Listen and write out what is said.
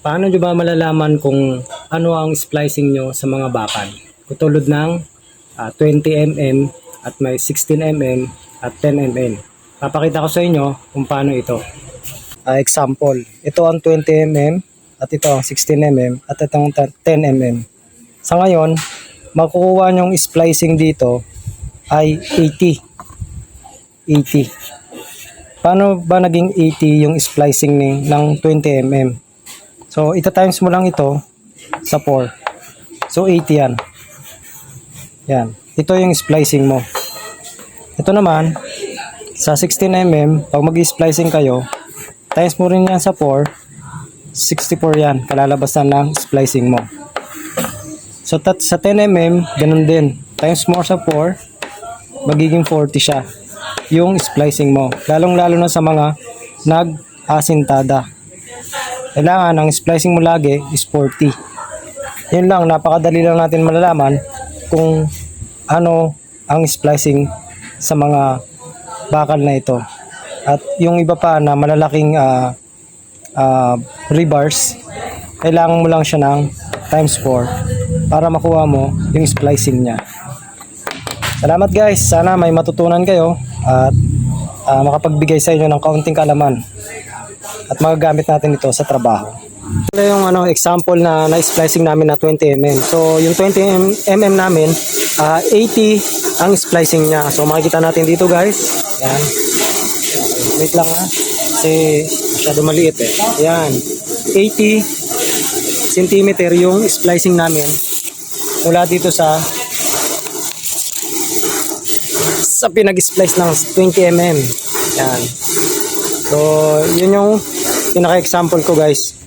Paano nyo ba malalaman kung ano ang splicing nyo sa mga bakal? Kutulad ng ah, 20mm at may 16mm at 10mm. Papakita ko sa inyo kung paano ito. Ah, example, ito ang 20mm at ito ang 16mm at ito ang 10mm. Sa ngayon, makukuha nyong splicing dito ay 80. 80. Paano ba naging 80 yung splicing ni, ng 20mm? So, ita times mo lang ito sa 4. So, 80 yan. Yan. Ito yung splicing mo. Ito naman, sa 16mm, pag mag-splicing kayo, times mo rin yan sa 4, 64 yan, kalalabasan ng splicing mo. So, tat, sa 10mm, ganun din. Times more sa 4, magiging 40 siya. Yung splicing mo. Lalong-lalo na sa mga nag-asintada. Kailangan ang splicing mo lagi is 40. Yun lang, napakadali lang natin malalaman kung ano ang splicing sa mga bakal na ito. At yung iba pa na malalaking ah, ah, rebars, kailangan mo lang siya ng times 4 para makuha mo yung splicing niya. Salamat guys, sana may matutunan kayo at ah, makapagbigay sa inyo ng kaunting kalaman at magagamit natin ito sa trabaho. Ito yung ano, example na na-splicing namin na 20mm. So, yung 20mm namin, ah, 80 ang splicing niya. So, makikita natin dito guys. Yan. Wait lang ha. Kasi masyado maliit eh. Yan. 80 centimeter yung splicing namin mula dito sa sa pinag-splice ng 20mm. Yan. So, yun yung pinaka-example ko guys.